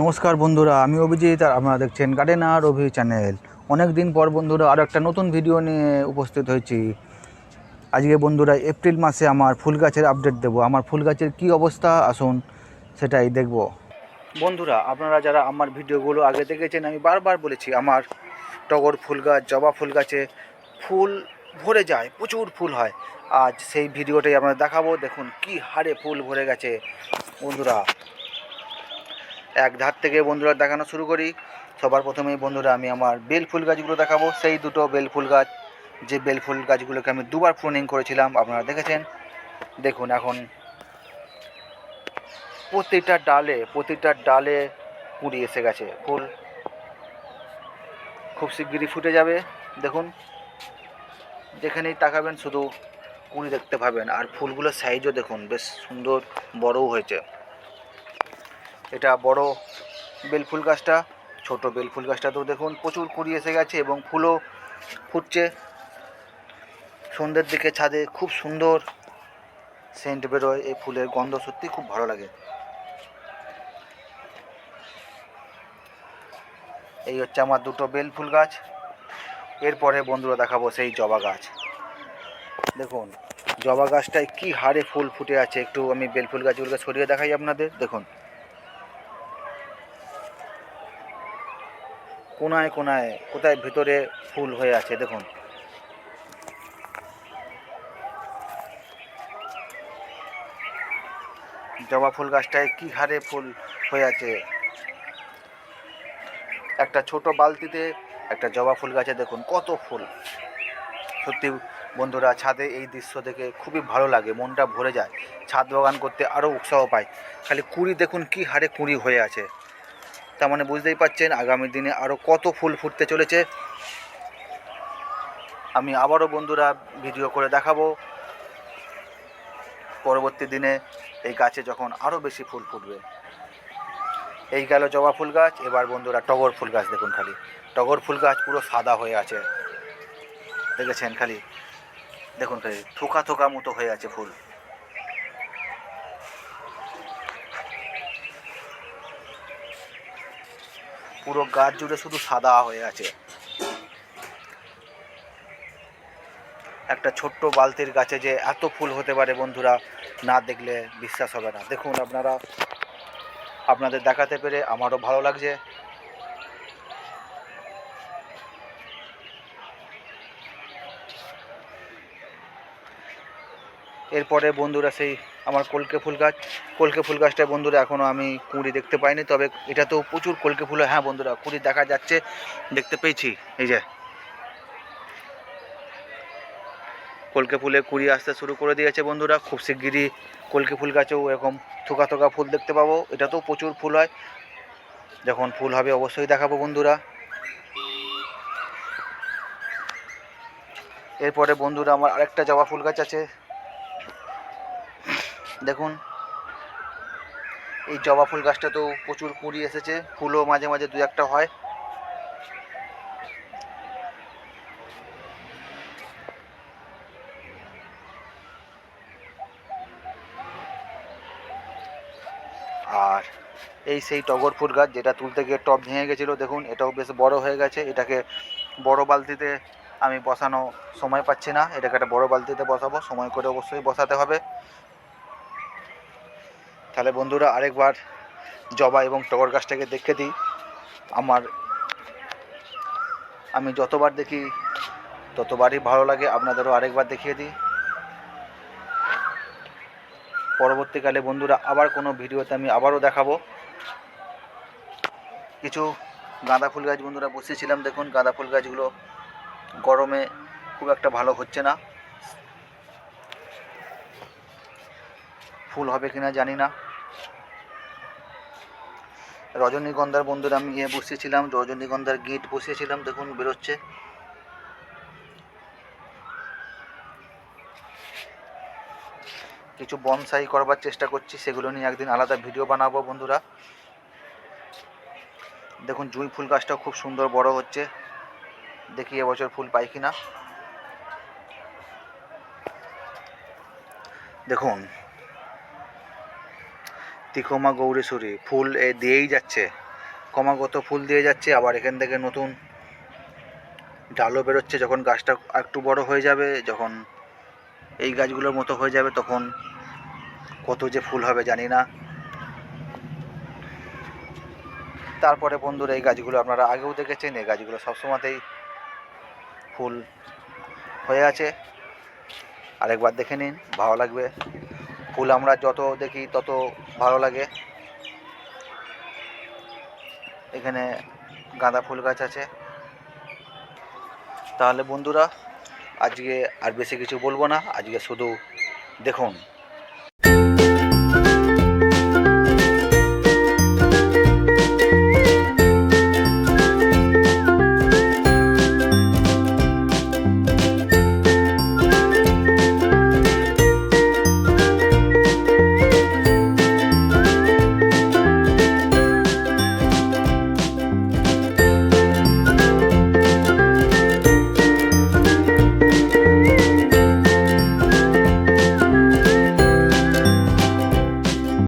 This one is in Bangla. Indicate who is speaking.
Speaker 1: নমস্কার বন্ধুরা, আমি অভিজিৎ আর আপনারা দেখছেন গার্ডেনার অভি চ্যানেল অনেক দিন পর বন্ধুরা আরও একটা নতুন ভিডিও নিয়ে উপস্থিত হয়েছি। আজকে বন্ধুরা এপ্রিল মাসে আমার ফুল গাছের আপডেট দেবো। আমার ফুল গাছের কী অবস্থা? আসুন সেটাই দেখব। বন্ধুরা, আপনারা যারা আমার ভিডিওগুলো আগে দেখেছেন, আমি বারবার বলেছি, আমার টগর ফুল গাছ, জবা ফুল গাছে ফুল ভরে যায়, প্রচুর ফুল হয়। আজ সেই ভিডিওটাই আপনারা দেখাবো। দেখুন কি হারে ফুল ভরে গেছে। বন্ধুরা এক ধার থেকে বন্ধুরা দেখানো শুরু করি। সবার প্রথমেই বন্ধুরা আমি আমার বেল ফুল গাছগুলো দেখাবো। সেই দুটো বেল ফুল গাছ, যে বেল ফুল গাছগুলোকে আমি দুবার প্রুনিং করেছিলাম, আপনারা দেখেছেন? দেখুন এখন প্রতিটা ডালে প্রতিটা ডালে কুড়ি এসে গেছে। ফুল খুব শিগগিরই ফুটে যাবে। দেখুন, যেখানেই তাকাবেন শুধু কুড়ি দেখতে পাবেন। আর ফুলগুলোর সাইজও দেখুন, বেশ সুন্দর বড়ও হয়েছে। এটা বড় বেলফুল গাছটা, ছোট বেলফুল গাছটাতেও দেখুন প্রচুর কুড়ি এসে গেছে এবং ফুলও ফুটছে। সন্ধ্যের দিকে ছাদে খুব সুন্দর সেন্ট বেরোয়, এই ফুলের গন্ধ সত্যি খুব ভালো লাগে। এই হচ্ছে আমার দুটো বেল ফুল গাছ, এরপরে বন্ধুরা দেখাবো সেই জবা গাছ। দেখুন, জবা গাছটায় কি হারে ফুল ফুটে আছে, একটু আমি বেল ফুল গাছগুলোকে সরিয়ে দেখাই আপনাদের, দেখুন। কোনায় কোনায়, কোথায় ভিতরে ফুল হয়ে আছে, দেখুন। জবা ফুল গাছটায় কি হারে ফুল হয়ে আছে? একটা ছোট বালতিতে একটা জবা ফুল গাছে দেখুন, কত ফুল। সত্যি বন্ধুরা, ছাদে এই দৃশ্য দেখে খুবই ভালো লাগে, মনটা ভরে যায়। ছাদ বাগান করতে আরও উৎসাহ পায়। খালি কুড়ি দেখুন কি হারে কুড়ি হয়ে আছে। তার মানে বুঝতেই পারছেন আগামী দিনে আরও কত ফুল ফুটতে চলেছে। আমি আবারও বন্ধুরা ভিডিও করে দেখাবো। পরবর্তী দিনে এই গাছে যখন আরও বেশি ফুল ফুটবে। এই গেল জবা ফুল গাছ, এবার বন্ধুরা টগর ফুল গাছ দেখুন খালি। টগর ফুল গাছ পুরো সাদা হয়ে আছে। দেখেছেন খালি? দেখুন খালি, থোকা থোকা মতো হয়ে আছে ফুল। পুরো গাছ জুড়ে শুধু সাদা হয়ে আছে। একটা ছোট্ট বালতির গাছে যে এত ফুল হতে পারে বন্ধুরা, না দেখলে বিশ্বাস হবে না। দেখুন আপনারা, আপনাদের দেখাতে পেরে আমারও ভালো লাগছে। এরপরে বন্ধুরা সেই আমার কলকে ফুল গাছ, কলকে ফুল গাছটা বন্ধুরা এখনও আমি কুঁড়ি দেখতে পাইনি, তবে এটা তো প্রচুর কলকে ফুল হ্যাঁ বন্ধুরা, কুঁড়ি দেখা যাচ্ছে, দেখতে পেয়েছি, এই যে। কলকে ফুলে কুড়ি আসতে শুরু করে দিয়েছে বন্ধুরা, খুব শিগগিরই কলকে ফুল গাছেও এরকম থোকা থোকা ফুল দেখতে পাবো, এটাতেও প্রচুর ফুল হয়। যখন ফুল হবে অবশ্যই দেখাবো বন্ধুরা। এরপরে বন্ধুরা আমার আরেকটা জবা ফুল গাছ আছে দেখুন, এই জবা ফুল গাছটাতেও প্রচুর কুড়ি এসেছে, ফুলও মাঝে মাঝে দু একটা হয়। আর এই সেই টগর ফুল গাছ যেটা তুলতে গিয়ে টব ভেঙে গেছিল, দেখুন, এটাও বেশ বড় হয়ে গেছে। এটাকে বড় বালতিতে আমি বসানো সময় পাচ্ছি না, এটাকে একটা বড় বালতিতে বসাবো, সময় করে অবশ্যই বসাতে হবে। তাহলে বন্ধুরা আরেকবার জবা এবং টগর গাছটাকে দেখে দিই। আমার আমি যতবার দেখি, ততবারই ভালো লাগে। আপনাদেরও আরেকবার দেখিয়ে দিই। পরবর্তীকালে বন্ধুরা আবার কোনো ভিডিওতে আমি আবারও দেখাবো। কিছু গাঁদা ফুল গাছ বন্ধুরা বসিয়েছিলাম। দেখুন, গাঁদা ফুল গাছগুলো গরমে খুব একটা ভালো হচ্ছে না। ফুল হবে কিনা জানি না। রজনীগন্ধার বন্ধুরা, আমি ইয়ে বসিয়েছিলাম। রজনীগন্ধার গিট বসিয়েছিলাম। দেখুন, বেরোচ্ছে। কিছু বনসাই করবার চেষ্টা করছি, সেগুলো নিয়ে একদিন আলাদা ভিডিও বানাবো বন্ধুরা। দেখুন, জুঁই ফুল গাছটাও খুব সুন্দর বড় হচ্ছে। দেখি এবছর ফুল পাই কিনা। দেখুন তিকোমা গৌরীশ্বরী, ফুল এ দিয়েই যাচ্ছে। ক্রমাগত ফুল দিয়ে যাচ্ছে, আবার এখান থেকে নতুন ডালও বেরোচ্ছে। যখন গাছটা একটু বড় হয়ে যাবে, যখন এই গাছগুলোর মতো হয়ে যাবে, তখন কত যে ফুল হবে জানি না। তারপরে বন্ধুরা, এই গাছগুলো আপনারা আগেও দেখেছেন, এই গাছগুলো সবসময়তেই ফুল হয়ে আছে। আরেকবার দেখে নিন, ভালো লাগবে। ফুল আমরা যত দেখি তত ভালো লাগে। এখানে গাঁদা ফুল গাছ আছে। তাহলে বন্ধুরা, আজকে আর বেশি কিছু বলব না। আজকে শুধু দেখুন।